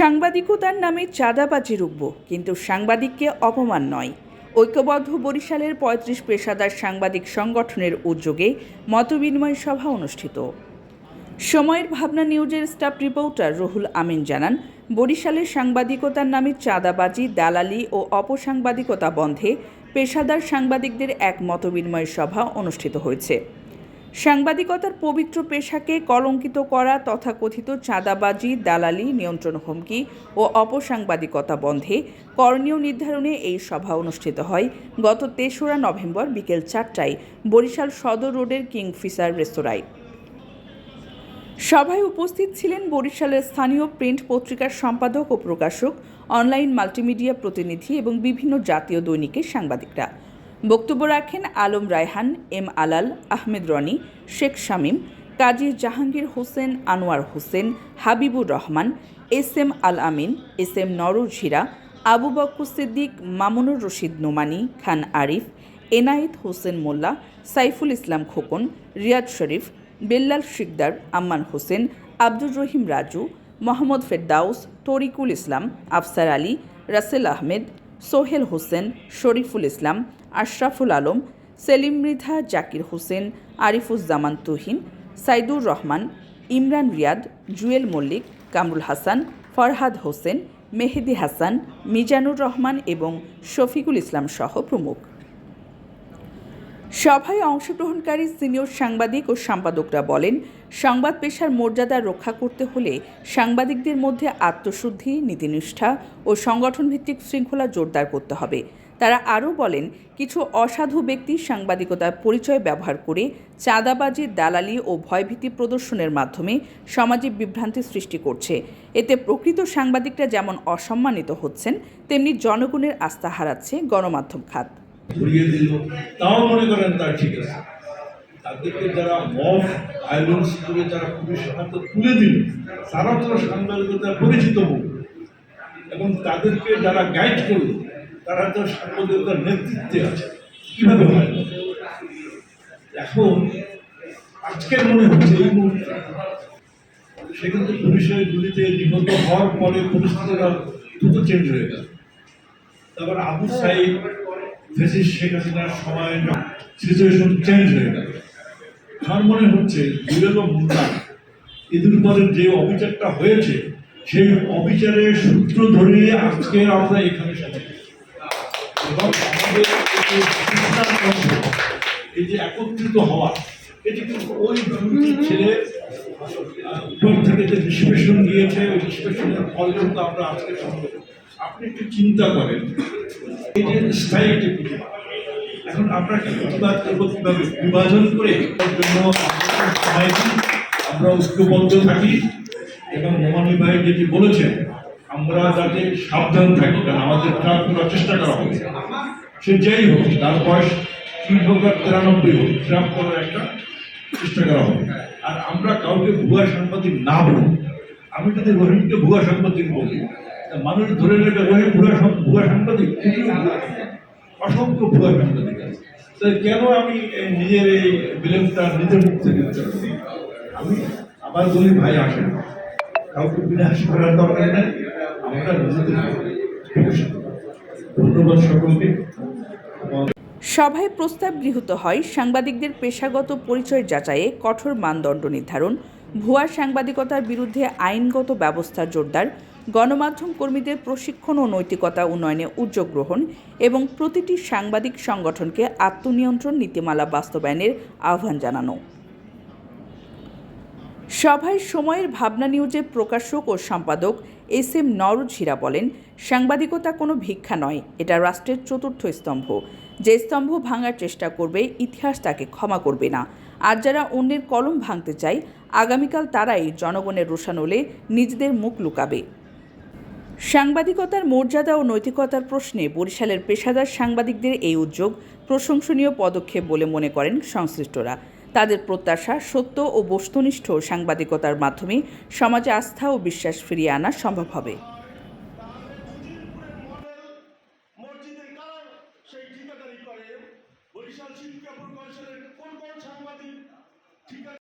সাংবাদিকতার নামে চাঁদাবাজি রুখব, কিন্তু সাংবাদিককে অপমান নয়। ঐক্যবদ্ধ বরিশালের পঁয়ত্রিশ পেশাদার সাংবাদিক সংগঠনের উদ্যোগে মতবিনিময় সভা অনুষ্ঠিত। সময়ের ভাবনা নিউজের স্টাফ রিপোর্টার রুহুল আমিন জানান, বরিশালের সাংবাদিকতার নামে চাঁদাবাজি, দালালি ও অপসাংবাদিকতা বন্ধে পেশাদার সাংবাদিকদের এক মতবিনিময় সভা অনুষ্ঠিত হয়েছে। সাংবাদিকতার পবিত্র পেশাকে কলঙ্কিত করা তথাকথিত চাঁদাবাজি, দালালি, নিয়ন্ত্রণ হুমকি ও অপসাংবাদিকতা বন্ধে করণীয় নির্ধারণে এই সভা অনুষ্ঠিত হয়। গত তেসরা নভেম্বর বিকেল চারটায় বরিশাল সদর রোডের কিংফিশার রেস্তোরাঁয়। সভায় উপস্থিত ছিলেন বরিশালের স্থানীয় প্রিন্ট পত্রিকার সম্পাদক ও প্রকাশক, অনলাইন মাল্টিমিডিয়া প্রতিনিধি এবং বিভিন্ন জাতীয় দৈনিকের সাংবাদিকরা। বক্তব্য রাখেন Alam Raihan, M Alal, Ahmed Roni, Sheikh Shamim, Kazi Jahangir Hossain, Anwar Hossain, Habibur Rahman, S M Al Amin, S M Nurur Jhira, Abu Bakkar Siddique, Mamunur Rashid Nomani, Khan Arif, Enayet Hossain Molla, Saiful Islam Khokon Riyad Sharif, Bellal Sikder, Amman Hossain, Abdur Rahim Raju, Mohammad Ferdous, Tarikul Islam, Afsar Ali, Rasel Ahmed, Sohel Hossain, Shariful Islam Ashraful Alam, Selim Mridha, Zakir Hossain, Arifuzzaman Tuhin, Saidur Rahman, Imran Riyad, Jewel Mallick, Kamrul Hasan, Farhad Hossain, Mehedi Hasan, Mizanur Rahman এবং শফিকুল ইসলাম সহ প্রমুখ। সভায় অংশগ্রহণকারী senior সাংবাদিক ও সম্পাদকরা বলেন, সংবাদ পেশার মর্যাদা রক্ষা করতে হলে সাংবাদিকদের মধ্যে আত্মশুদ্ধি, নীতিনিষ্ঠা ও সংগঠনভিত্তিক শৃঙ্খলা জোরদার করতে হবে। তারা আরও বলেন, কিছু অসাধু ব্যক্তি সাংবাদিকতার পরিচয় ব্যবহার করে চাঁদাবাজি, দালালি ও ভয়ভীতি প্রদর্শনের মাধ্যমে সমাজে বিভ্রান্তি সৃষ্টি করছে। এতে প্রকৃত সাংবাদিকরা যেমন অসম্মানিত হচ্ছেন, তেমনি জনগণের আস্থা হারাচ্ছে গণমাধ্যম খাত। তাদেরকে যারা মফ ভায়োলেন্স করে যারা হাতে তুলে দিল তারা তো পরিচিত এবং তাদেরকে যারা গাইড করল তারা তো সাংবাদিকতার নেতৃত্বে আছে। কীভাবে হয়? এখন আজকের মনে হচ্ছে এই মুহূর্তে সে পুলিশের গুলিতে নিহত হওয়ার পরে পরিস্থিতিটা দ্রুত চেঞ্জ হয়ে গেল। তারপর আবু সাইদ, ফেসিস শেখ হাসিনার সময় সিচুয়েশন চেঞ্জ হয়ে গেল। আমার মনে হচ্ছে দুরেল মুন্ডা এদের উপরে যে অবিচারটা হয়েছে, সেই অবিচারের সূত্র ধরে আজকে আমরা এখানে সবাই এবং আমাদের এই যে একত্রিত হওয়া এটি কিন্তু ওই দুটি ছেলে উপর থেকে যে নিষ্পেষণ দিয়েছে, ওই নিষ্পেষণের ফল কিন্তু আমরা আজকে আপনি একটু চিন্তা করেন, এই যে স্থায়ী একটি এখন আমরা কি প্রতিবাদ করব কীভাবে? বিভাজন করে এর জন্য আমরা ঐক্যবদ্ধ থাকি? এবং মোমানি ভাই যেটি বলেছেন আমরা যাতে সাবধান থাকি আমাদের ট্রাক করার চেষ্টা করা হবে সে যাই হোক, তার বয়স তিন হোক আর তিরানব্বই হোক ট্রাক করার একটা চেষ্টা করা হবে। আর আমরা কাউকে ভুয়া সাংবাদিক না বলি, আমি যদি রহিমকে ভুয়া সাংবাদিক বলি। মানুষ ধরে নেবে রহিম ভুয়া ভুয়া সাংবাদিক। অসংখ্য ভুয়া সাংবাদিক আছে। তো কেন আমি নিজের এই বিলেমটা নিজের মুখ থেকে? আমি আবার বলি ভাই আসেন। কাউকে বিনাশ করার দরকার নেই। সভায় প্রস্তাব গৃহীত হয় সাংবাদিকদের পেশাগত পরিচয় যাচাইয়ে কঠোর মানদণ্ড নির্ধারণ, ভুয়া সাংবাদিকতার বিরুদ্ধে আইনগত ব্যবস্থা জোরদার, গণমাধ্যম কর্মীদের প্রশিক্ষণ ও নৈতিকতা উন্নয়নে উদ্যোগ গ্রহণ এবং প্রতিটি সাংবাদিক সংগঠনকে আত্মনিয়ন্ত্রণ নীতিমালা বাস্তবায়নের আহ্বান জানানো। সভায় সময়ের ভাবনা নিউজের প্রকাশক ও সম্পাদক এস এম নরুঝিরা বলেন, সাংবাদিকতা কোনো ভিক্ষা নয়, এটা রাষ্ট্রের চতুর্থ স্তম্ভ। যে স্তম্ভ ভাঙার চেষ্টা করবে, ইতিহাস তাকে ক্ষমা করবে না। আর যারা অন্যের কলম ভাঙতে চায়, আগামীকাল তারাই জনগণের রোষানলে নিজেদের মুখ লুকাবে। সাংবাদিকতার মর্যাদা ও নৈতিকতার প্রশ্নে বরিশালের পেশাদার সাংবাদিকদের এই উদ্যোগ প্রশংসনীয় পদক্ষেপ বলে মনে করেন সংশ্লিষ্টরা। তাদের প্রত্যাশা সত্য ও বস্তুনিষ্ঠ সাংবাদিকতার মাধ্যমে সমাজে আস্থা ও বিশ্বাস ফিরিয়ে আনা সম্ভব হবে।